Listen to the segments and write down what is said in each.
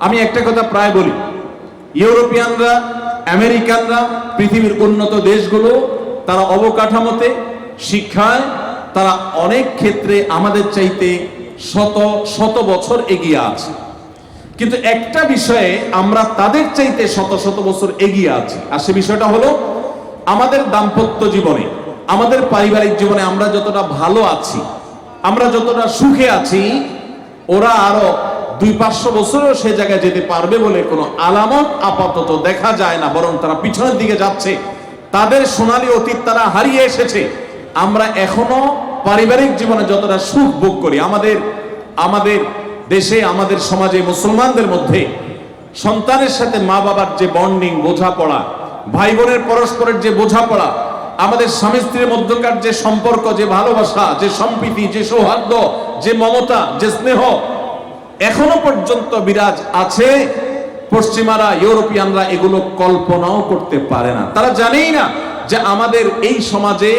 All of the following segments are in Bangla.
আমি একটা কথা প্রায় বলি। ইউরোপিয়ানরা, আমেরিকানরা, পৃথিবীর উন্নত দেশগুলো, তারা অবকাঠামোতে, শিক্ষায়, তারা অনেক ক্ষেত্রে আমাদের চাইতে শত শত বছর এগিয়ে আছে। কিন্তু একটা বিষয়ে আমরা তাদের চাইতে শত শত বছর এগিয়ে আছি। আর সে বিষয়টা হলো, আমাদের দাম্পত্য জীবনে, আমাদের পারিবারিক জীবনে আমরা যতটা ভালো আছি, আমরা যতটা সুখে আছি, ওরা আরও দুই পাঁচশো বছরেও সে জায়গায় যেতে পারবে বলে কোনো আলামত আপাতত দেখা যায় না, বরং তারা পিছনের দিকে যাচ্ছে। তাদের সোনালী অতীত তারা হারিয়ে এসেছে। আমরা এখনও পারিবারিক জীবনে যতটা সুখ ভোগ করি, আমাদের আমাদের দেশে, আমাদের সমাজে মুসলমানদের মধ্যে সন্তানের সাথে মা বাবার যে বন্ডিং, বোঝাপড়া ভাই বোনের পরস্পরের যে বোঝাপড়া, আমাদের স্বামী স্ত্রীর মধ্যকার যে সম্পর্ক, যে ভালোবাসা, যে সম্প্রীতি, যে সৌহার্দ্য, যে মমতা, যে স্নেহ এখনও পর্যন্ত বিরাজ আছে। পশ্চিমারা, ইউরোপিয়ানরা এগুলো কল্পনাও করতে পারে না। তারা জানেই না যে আমাদের এই সমাজে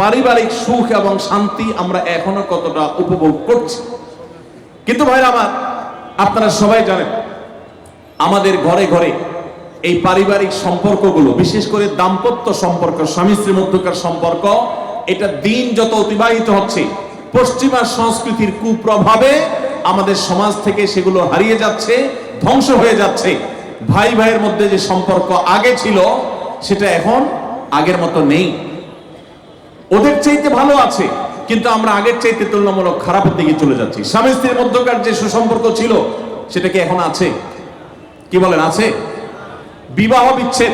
পারিবারিক সুখ এবং শান্তি আমরা এখনও কতটা উপভোগ করছি। কিন্তু ভাইরা আমার, আপনারা সবাই জানেন, আমাদের ঘরে ঘরে এই পারিবারিক সম্পর্কগুলো, বিশেষ করে দাম্পত্য সম্পর্ক, স্বামী স্ত্রীর মধ্যকার সম্পর্ক, এটা দিন যত অতিবাহিত হচ্ছে, পশ্চিমা সংস্কৃতির কুপ্রভাবে আমাদের সমাজ থেকে সেগুলো হারিয়ে যাচ্ছে, ধ্বংস হয়ে যাচ্ছে। ভাই ভাইয়ের মধ্যে যে সম্পর্ক আগে ছিল, সেটা এখন আগের মতো নেই। ওদের চাইতে ভালো আছে, কিন্তু আমরা আগের চাইতে তুলনামূলক খারাপের দিকে চলে যাচ্ছি। স্বামী স্ত্রীর মধ্যকার যে সুসম্পর্ক ছিল, সেটা কি এখন আছে? কি বলেন, আছে? বিবাহ বিচ্ছেদ।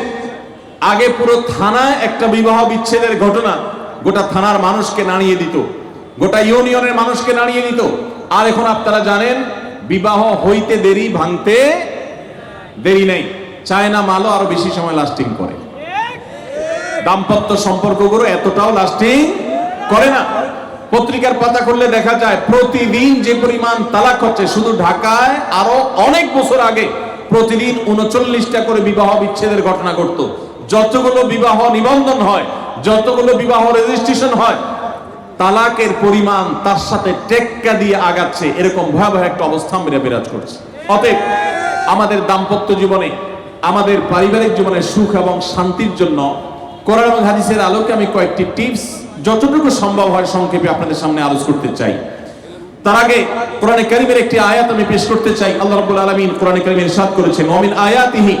আগে পুরো থানায় একটা বিবাহ বিচ্ছেদের ঘটনা, গোটা থানার মানুষকে নাড়িয়ে দিত। গোটা ইউনিয়নের মানুষকে নাড়িয়ে দিত। আর এখন আপনারা জানেন, বিবাহ হইতে দেরি, ভাঙতে দেরি নেই। চায়না মালও আরও বেশি সময় লাস্টিং করে। দাম্পত্য সম্পর্কগুলো এতটাও লাস্টিং করে না। পত্রিকার পাতা করলে দেখা যায়, প্রতিদিন যে পরিমাণ তালাক হচ্ছে, শুধু ঢাকায় আরও অনেক বছর আগে প্রতিদিন উনচল্লিশটা করে বিবাহ বিচ্ছেদের ঘটনা ঘটত। যতগুলো বিবাহ নিবন্ধন হয়, যতগুলো বিবাহ রেজিস্ট্রেশন হয় তালাকের পরিমাণ তার সাথে টেক্কা দিয়ে আগাচ্ছে, এরকম ভয়াবহ একটা অবস্থা আমরা বিরাজ করছে। অতএব আমাদের দাম্পত্য জীবনে, আমাদের পারিবারিক জীবনে সুখ এবং শান্তির জন্য কোরআন এবং হাদিসের আলোকে আমি কয়েকটি টিপস যতটুকু সম্ভব হয় সংক্ষেপে আপনাদের সামনে আলোচ করতে চাই। তার আগে কোরআনে কারিমের একটি আয়াত আমি পেশ করতে চাই। আল্লাহ রাব্বুল আলামিন কোরআনে কারিমে ইরশাদ করেছেন, ওমিন আয়াতিহি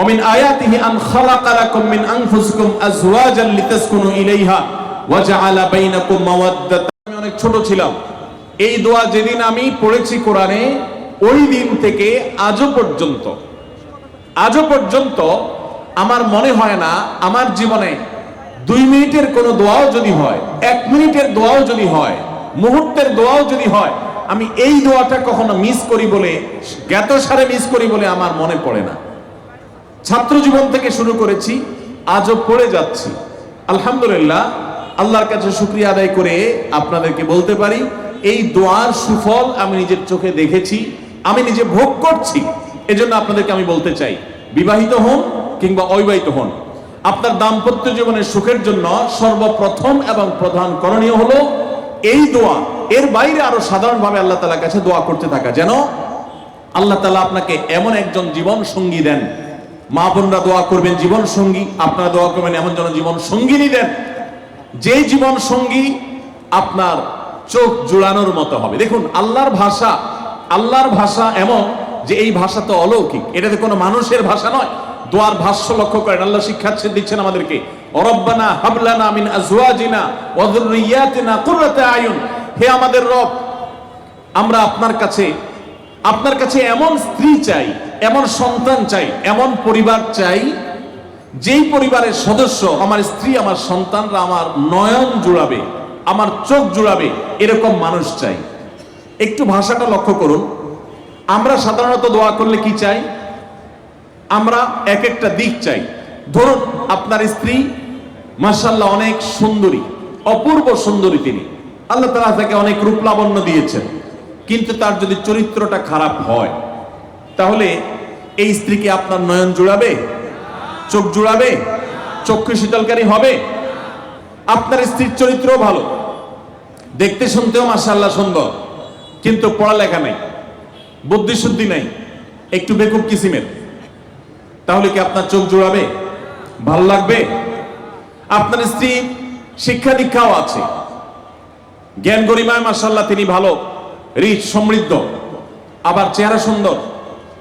ওমিন আয়াতিহি আন খালাকা লাকুম মিন আনফুসিকুম আজওয়াজান লিতাসকুনু ইলাইহা। ওয়া জাআলা বাইনাকুম মাওয়াদ্দাতান আমি অনেক ছোট ছিলাম। এই দোয়া যেদিন আমি পড়েছি কোরআনে, ওই দিন থেকে আজও পর্যন্ত। আজও পর্যন্ত আমার মনে হয় না, আমার জীবনে দুই মিনিটের কোনো দোয়াও যদি হয়, এক মিনিটের দোয়াও যদি হয়, মুহূর্তের দোয়াও যদি হয়, আমি এই দোয়াটা কখনো মিস করি বলে জ্ঞাত সারে মিস করি বলে আমার মনে পড়ে না। ছাত্র জীবন থেকে শুরু করেছি, আজও পড়ে যাচ্ছি। আলহামদুলিল্লাহ আল্লাহর কাছে শুক্রিয়া আদায় করে আপনাদেরকে বলতে পারি, এই দোয়ার সুফল আমি নিজের চোখে দেখেছি, আমি নিজে ভোগ করছি, এজন্য আপনাদেরকে আমি বলতে চাই, বিবাহিত হন কিংবা অবিবাহিত হন, আপনার দাম্পত্য জীবনের সুখের জন্য সর্বপ্রথম এবং প্রধান করণীয় হলো, এই দোয়া, এর বাইরে আরও সাধারণভাবে আল্লাহ তালার কাছে দোয়া করতে থাকা। যেন আল্লাহ তালা আপনাকে এমন একজন জীবন সঙ্গী দেন। মা বোনরা দোয়া করবেন জীবন সঙ্গী, আপনারা দোয়া করবেন এমন যেন জীবন সঙ্গিনী দেন। যেই জীবন সঙ্গী আপনার চোখ জুড়ানোর মতো হবে। দেখুন, আল্লাহর ভাষা আল্লাহর ভাষা এমন যে এই ভাষা তো অলৌকিক। এটাতে কোনো মানুষের ভাষা নয়। দোয়ার ভাষ্য লক্ষ্য করেন, আল্লাহ শিক্ষা দিচ্ছেন আমাদেরকে। অরব্বানা হাবলানা মিন আজওয়াজিনা ওয়া যুররিয়াতিনা কুররাতা আয়ুন। হে আমাদের রব, আমরা আপনার কাছে আপনার কাছে এমন স্ত্রী চাই, এমন সন্তান চাই, এমন পরিবার চাই যেই পরিবারের সদস্য, আমার স্ত্রী, আমার সন্তানরা আমার নয়ন জুড়াবে, আমার চোখ জুড়াবে, এরকম মানুষ চাই। একটু ভাষাটা লক্ষ্য করুন। আমরা সাধারণত দোয়া করলে কি চাই? আমরা এক একটা দিক চাই। ধরুন, আপনার স্ত্রী মার্শাল্লাহ অনেক সুন্দরী, অপূর্ব সুন্দরী তিনি। আল্লাহ তালা তাকে অনেক রূপ লাবণ্য দিয়েছেন। কিন্তু তার যদি চরিত্রটা খারাপ হয়, তাহলে এই স্ত্রীকে আপনার নয়ন জুড়াবে? চোখ জুড়াবে, চক্ষু শীতলকারী হবে, আপনার স্ত্রীর চরিত্র ভালো। দেখতে শুনতেও মার্শাল্লাহ সুন্দর, কিন্তু পড়ালেখা নেই, বুদ্ধিশুদ্ধি নেই, একটু বেকুব কিসিমের। তাহলে কি আপনার চোখ জোড়াবে? ভালো লাগবে? আপনার স্ত্রী শিক্ষা দীক্ষাও আছে। জ্ঞান গরিমায় মাসাল্লাহ তিনি ভালো, রিচ, সমৃদ্ধ, আবার চেহারা সুন্দর,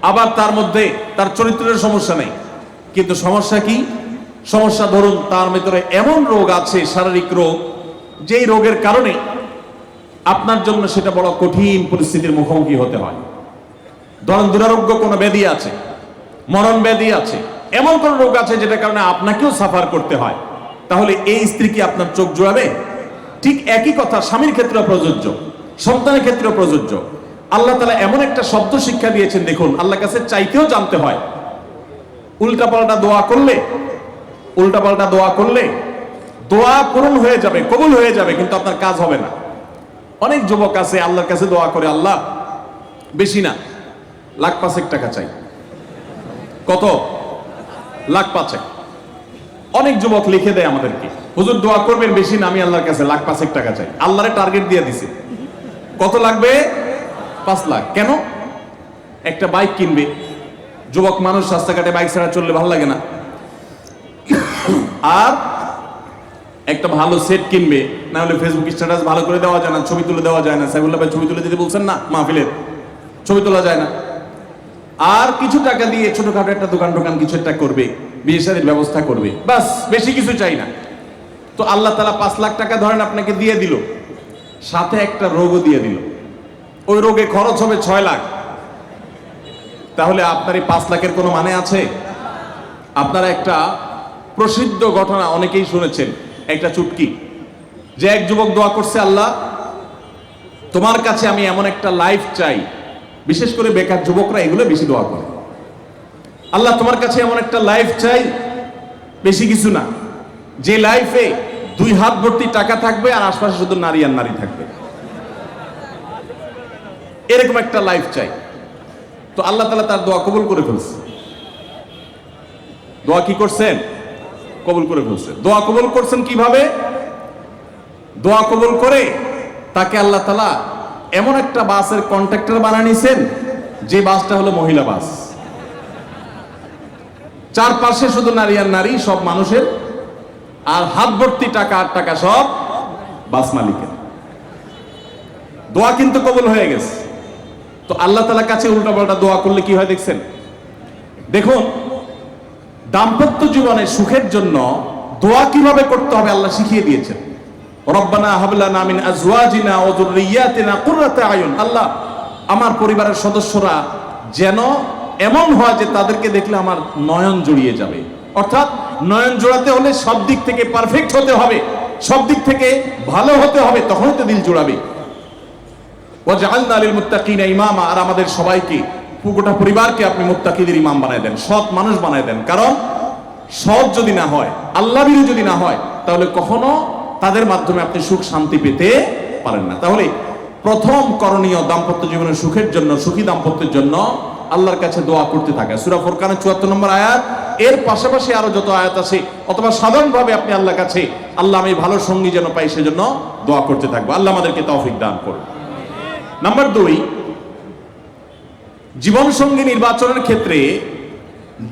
আবার তার মধ্যে তার চরিত্রের সমস্যা নেই। কিন্তু সমস্যা কি? সমস্যা ধরুন তার ভিতরে এমন রোগ আছে, শারীরিক রোগ, যেই রোগের কারণে আপনার জন্য সেটা বড় কঠিন পরিস্থিতির মুখোমুখি হতে হয়। ধরেন দুরারোগ্য কোনো ব্যাধি আছে, মরণ ব্যাধি আছে, এমন কোন রোগ আছে যেটার কারণে আপনাকেও সাফার করতে হয়। তাহলে এই স্ত্রী কি আপনার চোখ জোড়াবে? ঠিক একই কথা, স্বামীর ক্ষেত্রে প্রযোজ্য, সন্তানের ক্ষেত্রে প্রযোজ্য। আল্লাহ তালা এমন একটা শব্দ শিক্ষা দিয়েছেন, দেখুন আল্লাহ কাছে চাইতেও জানতে হয়। উল্টাপাল্টা দোয়া করলে উল্টাপাল্টা দোয়া করলে দোয়া পূরণ হয়ে যাবে, কবুল হয়ে যাবে, কিন্তু আপনার কাজ হবে না। অনেক যুবক আছে, আল্লাহর কাছে দোয়া করে, আল্লাহ, বেশি না, লাখ পাঁচেক টাকা চাই। কত? লাখ পাঁচেক। অনেক যুবক লিখে দেয় আমাদেরকে, হুজুর, দোয়া করবেন বেশি না, আমি আল্লাহর কাছে লাখ পাঁচেক টাকা চাই। আল্লাহরে টার্গেট দিয়ে দিছে। কত লাগবে? পাঁচ লাখ। কেন? একটা বাইক কিনবে। যুবক মানুষ রাস্তাঘাটে বাইক ছাড়া চললে ভালো লাগে না। আর একটা ভালো সেট কিনবে, না হলে ফেসবুক স্ট্যাটাস ভালো করে দেওয়া যায় না, ছবি তুলে দেওয়া যায় না। সাইবুল্লাহ ভাই, ছবি তুলে দিতে বলছেন না? মাহফিলের। ছবি তোলা যায় না। আর কিছু টাকা দিয়ে ছোটখাটো একটা দোকান টোকান কিছু একটা করবে বিয়ে শাদীর ব্যবস্থা করবে। বাস বেশি কিছু চাই না। তো আল্লাহ তালা পাঁচ লাখ টাকা ধরেন আপনাকে দিয়ে দিল, সাথে একটা রোগও দিয়ে দিল। ওই রোগে খরচ হবে ছয় লাখ। তাহলে আপনার এই পাঁচ লাখের কোনো মানে আছে? আপনারা একটা প্রসিদ্ধ ঘটনা অনেকেই শুনেছেন, একটা চুটকি। যে এক যুবক দোয়া করছে, আল্লাহ, তোমার কাছে আমি এমন একটা লাইফ চাই। বিশেষ করে বেকার যুবকরা এগুলো বেশি দোয়া করে। আল্লাহ, তোমার কাছে এমন একটা লাইফ চাই, বেশি কিছু না। যে লাইফে দুই হাত ভর্তি টাকা থাকবে আর আশপাশে শুধু নারী আর নারী থাকবে। এরকম একটা লাইফ চাই। তো আল্লাহ তালা তার দোয়া কবুল করে ফেলছে। দোয়া কি করছেন? কবুল করে ফেলছে। দোয়া কবুল করছেন কীভাবে? দোয়া কবুল করে তাকে আল্লাহ তালা এমন একটা বাসের কন্ট্রাক্টর বানিয়ে নিছেন, যে বাসটা হলো মহিলা বাস। চারপাশে শুধু নারী আর নারী, সব মানুষের। আর হাত ভর্তি টাকা আর টাকা সব বাস মালিকের। দোয়া কিন্তু কবুল হয়ে গেছে। তো আল্লাহ তালা কাছে উল্টা পাল্টা দোয়া করলে কি হয় দেখছেন? দেখুন, দাম্পত্য জীবনে সুখের জন্য দোয়া কীভাবে করতে হবে আল্লাহ শিখিয়ে দিয়েছেন। রব্বানা আজওয়াজিনা আল্লাহ, আমার পরিবারের সদস্যরা যেন এমন হয় যে তাদেরকে দেখলে আমার নয়ন জড়িয়ে যাবে। অর্থাৎ নয়ন জোড়াতে হলে সব দিক থেকে পারফেক্ট হতে হবে, সব দিক থেকে ভালো হতে হবে, তখনই তো দিল জোড়াবে। ওয়াজআলনা লিল মুত্তাকিনা ইমামা, আর আমাদের সবাইকে, গোটা পরিবারকে আপনি মুত্তাকিদের ইমাম বানায় দেন, সৎ মানুষ বানায় দেন। কারণ, সৎ যদি না হয়, আল্লাহ বিরু যদি না হয়, তাহলে কখনো তাদের মাধ্যমে আপনি সুখ শান্তি পেতে পারেন না। তাহলে, প্রথম করণীয় দাম্পত্য জীবনের সুখের জন্য, সুখী দাম্পত্যের জন্য আল্লাহর কাছে দোয়া করতে থাকে। সূরা ফুরকানের 74 নম্বর আয়াত, এর পাশাপাশি আরও যত আয়াত আছে, অথবা সাধারণভাবে আপনি আল্লাহর কাছে, আল্লাহ আমি ভালো সঙ্গী যেন পাই, সেজন্য দোয়া করতে থাকব। আল্লাহ আমাদেরকে তৌফিক দান করুন। নাম্বার দুই জীবন সঙ্গী নির্বাচনের ক্ষেত্রে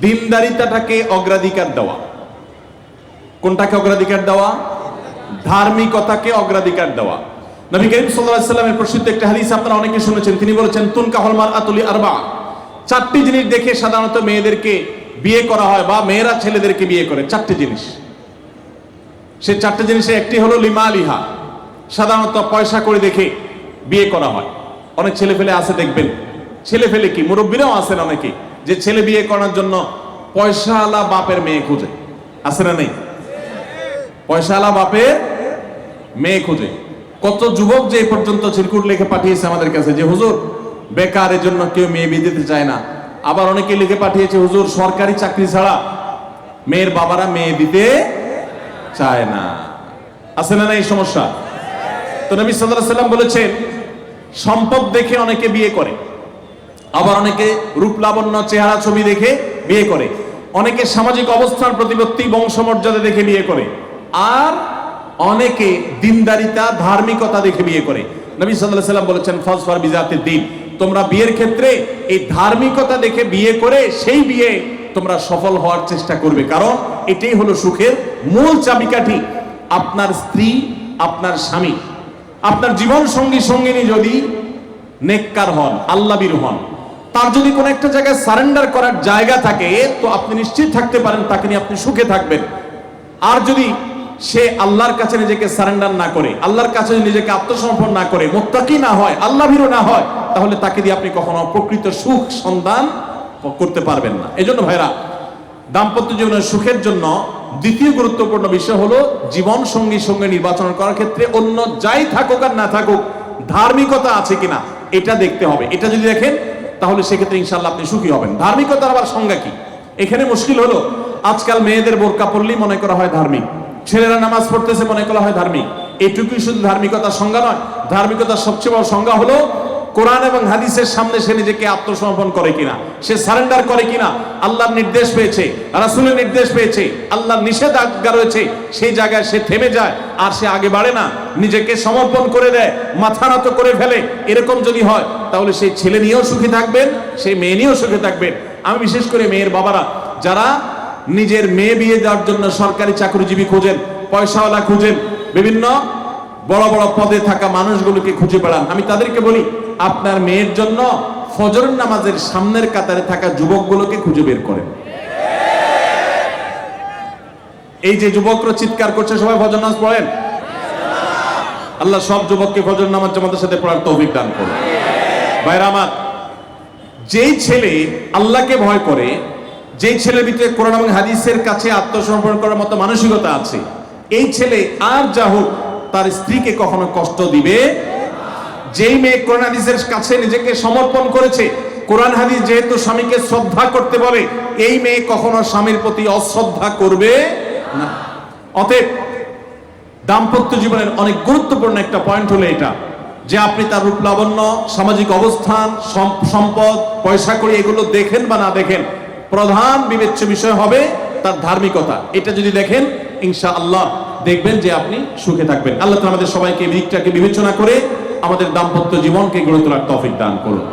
দিনদারিতাটাকে অগ্রাধিকার দেওয়া। কোনটাকে অগ্রাধিকার দেওয়া? ধার্মিকতাকে অগ্রাধিকার দেওয়া। নবী করিম আলাইহি সাল্লামের প্রসিদ্ধ একটা হাদিস আপনারা অনেকে শুনেছেন। তিনি বলেছেন, তুনকা হলমার আতুলি আরবা। চারটি জিনিস দেখে সাধারণত মেয়েদেরকে বিয়ে করা হয় বা মেয়েরা ছেলেদেরকে বিয়ে করে। চারটি জিনিস। সে চারটি জিনিসে একটি হলো লিমা লিহা সাধারণত পয়সা করে দেখে বিয়ে করা হয়। অনেক ছেলে ফেলে আছে দেখবেন। ছেলে ফেলে কি? মুরব্বীরাও আছেন অনেকে? যে ছেলে বিয়ে করার জন্য পয়সাওয়ালা বাপের মেয়ে খুঁজে। আছে না নেই? পয়সাওয়ালা বাপের মেয়ে খুঁজে। কত যুবক যে পর্যন্ত চিরকুট লিখে পাঠিয়েছে আমাদের কাছে যে, হুজুর বেকারের জন্য কেউ মেয়ে বিয়ে দিতে চায় না। আবার অনেকে লিখে পাঠিয়েছে, হুজুর, সরকারি চাকরি ছাড়া মেয়ের বাবারা মেয়ে দিতে চায় না। আছে না না এই সমস্যা? তো নবী সাল্লাল্লাহু আলাইহি সাল্লাম বলেছেন সম্পদ দেখে অনেকে বিয়ে করে। আবার অনেকে রূপ লাবণ্য চেহারা ছবি দেখে বিয়ে করে। অনেকে সামাজিক অবস্থান প্রতিপত্তি বংশমর্যাদা দেখে বিয়ে করে। আর অনেকে দিনদারিতা, ধার্মিকতা দেখে বিয়ে করে। নবী আলাইহি সাল্লাম বলেছেন ফজফার বিজাতির দিন। তোমরা বিয়ের ক্ষেত্রে এই ধার্মিকতা দেখে বিয়ে করে সেই বিয়ে তোমরা সফল হওয়ার চেষ্টা করবে। কারণ এটাই হলো সুখের মূল চাবিকাঠি। আপনার স্ত্রী, আপনার স্বামী। আপনার জীবন সঙ্গী, সঙ্গিনী যদি নেককার হন আল্লাবির হন, তার যদি কোনো একটা জায়গায় সারেন্ডার করার জায়গা থাকে, তো আপনি নিশ্চিত থাকতে পারেন, তাকে নিয়ে আপনি সুখে থাকবেন। আর যদি সে আল্লাহর কাছে নিজেকে সারেন্ডার না করে, আল্লাহর কাছে নিজেকে আত্মসমর্পণ না করে, মোত্তাকি না হয় আল্লাহ ভীরু না হয়, তাহলে তাকে দিয়ে আপনি কখনো প্রকৃত সুখ সন্ধান করতে পারবেন না। এজন্য ভাইরা, দাম্পত্য জীবনের সুখের জন্য দ্বিতীয় গুরুত্বপূর্ণ বিষয় হলো জীবন সঙ্গী সঙ্গে নির্বাচন করার ক্ষেত্রে অন্য যাই থাকুক আর না থাকুক ধার্মিকতা আছে কিনা, এটা দেখতে হবে। এটা যদি দেখেন, তাহলে সেক্ষেত্রে ইনশাল্লাহ আপনি সুখী হবেন। ধার্মিকতার আবার সংজ্ঞা কি? এখানে মুশকিল হলো, আজকাল মেয়েদের বোরকা পড়লেই মনে করা হয় ধার্মিক, ছেলেরা নামাজ পড়তেছে মনে করা হয় ধার্মিক। এটুকুই শুধু ধার্মিকতার সংজ্ঞা নয়, ধার্মিকতার সবচেয়ে বড় সংজ্ঞা হলো কোরআন এবং হাদিসের সামনে সে নিজেকে আত্মসমর্পণ করে কিনা, সে সারেন্ডার করে কিনা, আল্লাহর নির্দেশ পেয়েছে, রাসূলের নির্দেশ পেয়েছে, আল্লাহর নিষেধাজ্ঞা রয়েছে, সেই জায়গায় সে থেমে যায়, আর সে আগে বাড়ে না, নিজেকে সমর্পণ করে দেয়, মাথা নত করে ফেলে, এরকম যদি হয়, তাহলে সেই ছেলে নিয়েও সুখী থাকবেন, সেই মেয়ে নিয়েও সুখী থাকবেন। আমি বিশেষ করে মেয়ের বাবারা, যারা নিজের মেয়ে বিয়ে দেওয়ার জন্য সরকারি চাকরিজীবী খোঁজেন, পয়সাওয়ালা খুঁজেন, বিভিন্ন বড় বড় পদে থাকা মানুষগুলোকে খুঁজে বেড়ান আমি তাদেরকে বলি, আপনার মেয়ের জন্য ফজর নামাজের সামনের কাতারে থাকা যুবকগুলোকে খুঁজে বের করেন। এই যে যুবকরা চিৎকার করছে, সবাই ফজর নামাজ পড়েন? আল্লাহ সব যুবককে ফজর নামাজ জামাতের সাথে পড়ার তৌফিক দান করুন। ভাইরা আমার, যেই ছেলে আল্লাহকে ভয় করে, যেই ছেলের ভিতরে কোরআন এবং হাদিসের কাছে আত্মসমর্পণ করার মতো মানসিকতা আছে, এই ছেলে আর যা হোক তার স্ত্রীকে কখনো কষ্ট দিবে? যেই মেয়ে কোরআন হাদিসের কাছে নিজেকে সমর্পণ করেছে, কোরআন হাদিস যেহেতু স্বামীকে শ্রদ্ধা করতে বলে, এই মেয়ে কখনো স্বামীর প্রতি অশ্রদ্ধা করবে না। অতএব দাম্পত্য জীবনের অনেক গুরুত্বপূর্ণ একটা পয়েন্ট হলো এটা, যে আপনি তার রূপ লাবণ্য, সামাজিক অবস্থান সম্পদ, পয়সা করি এগুলো দেখেন বা না দেখেন, প্রধান বিবেচ্য বিষয় হবে তার ধার্মিকতা। এটা যদি দেখেন ইনশা আল্লাহ দেখবেন যে আপনি সুখে থাকবেন। আল্লাহ আমাদের সবাইকে দিকটাকে বিবেচনা করে আমাদের দাম্পত্য জীবনকে গড়ে তোলার তৌফিক দান করুন।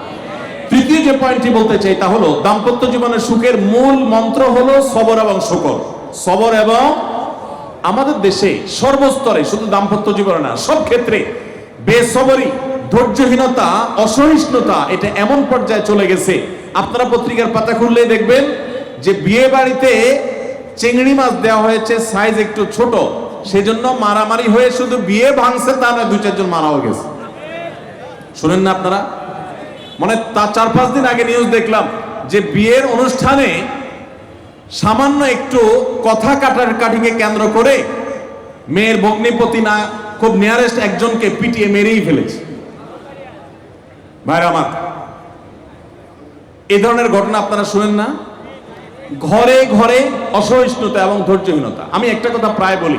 তৃতীয় যে পয়েন্টটি বলতে চাই তা হলো, দাম্পত্য জীবনের সুখের মূল মন্ত্র হলো সবর এবং শুকর। সবর এবং আমাদের দেশে সর্বস্তরে শুধু দাম্পত্য জীবনে না, সব ক্ষেত্রে বেসবরি, ধৈর্যহীনতা, অসহিষ্ণুতা, এটা এমন পর্যায়ে চলে গেছে। আপনারা পত্রিকার পাতা খুললে দেখবেন যে বিয়ে বাড়িতে চিংড়ি মাছ দেওয়া হয়েছে সাইজ একটু ছোট। সেজন্য মারামারি হয়ে শুধু বিয়ে ভাঙছে তা না দুই, চারজন মারাও গেছে। শুনেন না আপনারা? মানে তা চার, পাঁচ দিন আগে নিউজ দেখলাম যে বিয়ের অনুষ্ঠানে সামান্য একটু কথা কাটার কাটিকে কেন্দ্র করে মেয়ের ভগ্নিপতি না, খুব নিয়ারেস্ট একজনকে পিটিয়ে মেরেই ফেলেছে। ভাইরা আমার এই ধরনের ঘটনা আপনারা শুনেন না? ঘরে ঘরে অসহিষ্ণুতা এবং ধৈর্যহীনতা। আমি একটা কথা প্রায় বলি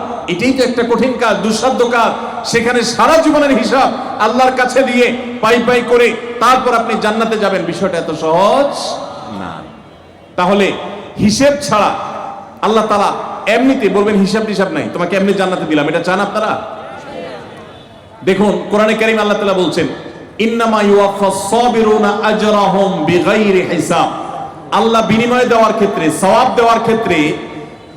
এটাই তো একটা কঠিন কাজ, দুঃসাধ্য কাজ। সেখানে সারা জীবনের হিসাব আল্লাহর কাছে দিয়ে পাই পাই করে তারপর আপনি জান্নাতে যাবেন। বিষয়টা এত সহজ না। তাহলে হিসেব ছাড়া আল্লাহ তালা এমনিতে বলবেন, হিসাব টিসাব নাই। তোমাকে এমনি জান্নাতে দিলাম। এটা চান আপনারা? দেখুন, কোরআনে কারিম আল্লাহ তালা বলছেন, ইন্নামা ইউয়াফাস সাবিরুনা আজরাহুম বিগাইরি হিসাব। আল্লাহ বিনিময় দেওয়ার ক্ষেত্রে, সওয়াব দেওয়ার ক্ষেত্রে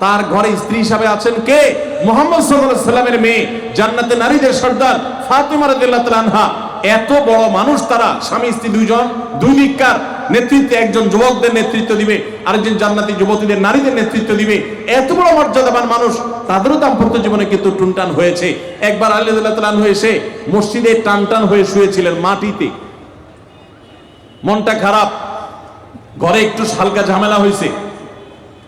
তার ঘরে স্ত্রী হিসাবে আছেন কে? মোহাম্মদ সাল্লাল্লাহু সাল্লামের মেয়ে, জান্নাতে নারীদের সর্দার ফাতিমা রাদিয়াল্লাহু তাআলা এত বড় মানুষ তারা, স্বামী, স্ত্রী দুইজন, দুই দিককার নেতৃত্বে একজন যুবকদের নেতৃত্ব দিবে, আরেকজন জান্নাতি যুবতীদের নারীদের নেতৃত্ব দিবে। এত বড় মর্যাদাবান মানুষ, তাদেরও দাম্পত্য জীবনে কিন্তু টুনটান হয়েছে। একবার আলী রাদিয়াল্লাহু তাআলা আনহু এসে মসজিদে টান টান হয়ে শুয়েছিলেন মাটিতে। মনটা খারাপ, ঘরে একটু হালকা ঝামেলা হয়েছে।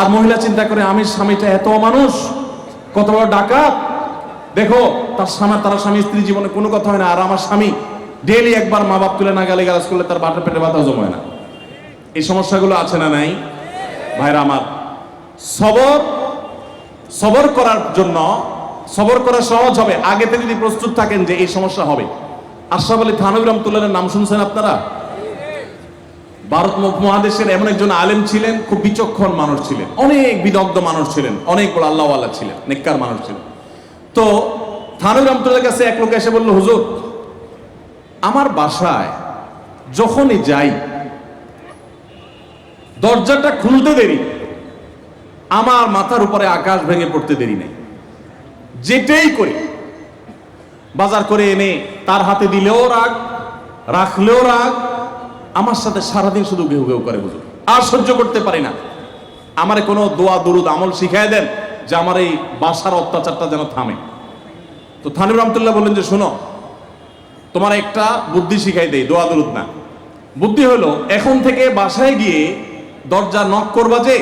আর মহিলা চিন্তা করে, আমি স্বামীটা এত মানুষ কত বড় ডাকাত? দেখো, তার স্বামী তার স্বামী স্ত্রী জীবনে কোনো কথা হয় না। আর আমার স্বামী ডেলি একবার মা বাপ তুলে না গালি গালাজ করলে তার বাটার পেটে ব্যথা জমায় না। এই সমস্যাগুলো আছে না নাই? ভাইরা আমার, সবর সবর করার জন্য, সবর করা সহজ হবে। আগে থেকে যদি প্রস্তুত থাকেন যে এই সমস্যা হবে। আশরাফ আলী থানবী রহমতুল্লাহের নাম শুনছেন আপনারা? ভারত মহাদেশের এমন একজন আলেম ছিলেন, খুব বিচক্ষণ মানুষ ছিলেন। অনেক বিদগ্ধ মানুষ ছিলেন, অনেক বড় আল্লাহওয়ালা ছিলেন, নেককার মানুষ ছিলেন। তো থানবী রহমতুল্লাহ কাছে এক লোক এসে বলল, হুজুর, আমার বাসায় যখনই যাই, দরজাটা খুলতে দেরি, আমার মাথার উপরে আকাশ ভেঙে পড়তে দেরি নেই। যেটাই করি, বাজার করে এনে তার হাতে দিলেও রাগ, রাখলেও রাগ আমার সাথে সারাদিন শুধু ঘেউ ঘেউ করে বুঝুন আর সহ্য করতে পারি না। আমারে কোনো দোয়া, দুরুদ, আমল শিখাই দেন যে আমার এই বাসার অত্যাচারটা যেন থামে। তো থানির রহমতুল্লাহ বললেন যে, শোনো, তোমার একটা বুদ্ধি শিখাই দেই, দোয়া, দুরুদ না। বুদ্ধি হলো, এখন থেকে বাসায় গিয়ে দরজা নক করবা যে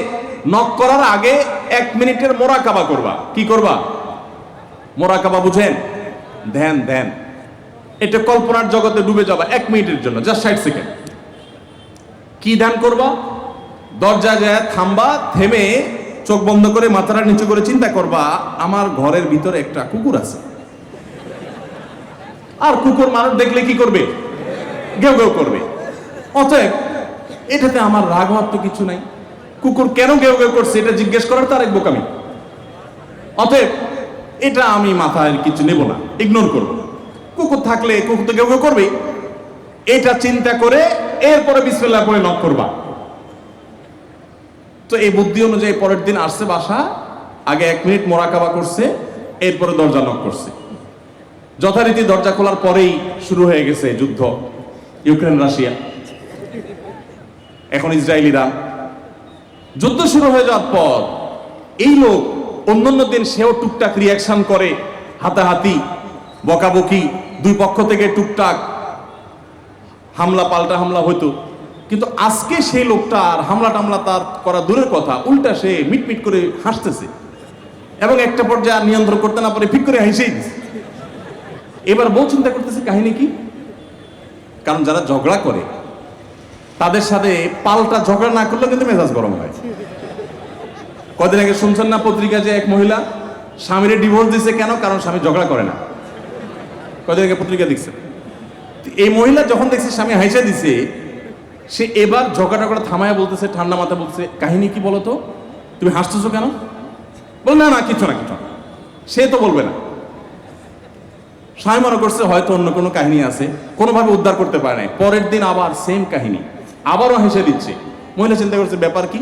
নক করার আগে এক মিনিটের মোরাকাবা করবা। কি করবা? মোরাকাবা বুঝেন? ধ্যান ধ্যান। এটা কল্পনার জগতে ডুবে যাবা এক মিনিটের জন্য জাস্ট ষাট সেকেন্ড। কি ধ্যান করবা? দরজা যায়, থামবা, থেমে চোখ বন্ধ করে মাথাটা নিচু করে চিন্তা করবা, আমার ঘরের ভিতরে একটা কুকুর আছে। আর কুকুর মানুষ দেখলে কি করবে? গেউ গেউ করবে। অতএব, এটাতে আমার রাগ হওয়ার তো কিছু নাই। কুকুর কেন গেউ গেউ করছে, এটা জিজ্ঞেস করার তার এক বোকামি। অতএব, এটা আমি মাথায় কিছু নেব না ইগনোর করব। কুকুর থাকলে কুকুর তো গেউ গেউ করবে এটা চিন্তা করে এরপরে বিসমিল্লাহ পরে নক করবা। তো এই বুদ্ধি অনুযায়ী পরের দিন আসছে বাসা, আগে এক মিনিট মোরাকাবা করছে, এরপরে দরজা নক করছে। যথারীতি দরজা খোলার পরেই শুরু হয়ে গেছে যুদ্ধ, ইউক্রেন, রাশিয়া। এখন ইসরায়েল ইরান যুদ্ধ শুরু হয়ে যাওয়ার পর এই লোক অন্যান্য দিন সেও টুকটাক রিয়াকশন করে, হাতাহাতি, বকাবকি, দুই পক্ষ থেকে টুকটাক হামলা পাল্টা হামলা হতো কিন্তু আজকে সেই লোকটা আর হামলা টামলা তার করা দূরের কথা, উল্টা সে মিটমিট করে হাসতেছে। এবং একটা পর্যায়ে আর নিয়ন্ত্রণ করতে না পারে ফিক করে দিছে। এবার বউ চিন্তা করতেছে, কাহিনী কি? কারণ যারা ঝগড়া করে, তাদের সাথে পাল্টা ঝগড়া না করলে কিন্তু মেজাজ গরম হয়। কদিন আগে শুনছেন না পত্রিকা যে এক মহিলা স্বামীরে ডিভোর্স দিছে কেন? কারণ স্বামী ঝগড়া করে না। কদিন আগে পত্রিকা দেখছে এই মহিলা যখন দেখছে স্বামী হাইসা দিছে, সে এবার ঝগড়া করে থামায় বলতেছে, ঠান্ডা মাথা বলছে কাহিনী কি বলতো তুমি হাসতেছো কেন? বল, না না কিছু না কিছু না। সে তো বলবে না। স্বামী মনে করছে হয়তো অন্য কোনো কাহিনী আছে, কোনোভাবে উদ্ধার করতে পারে নাই। পরের দিন আবার সেম কাহিনী, আবারও হেসে দিচ্ছে। মহিলা চিন্তা করছে, ব্যাপার কি?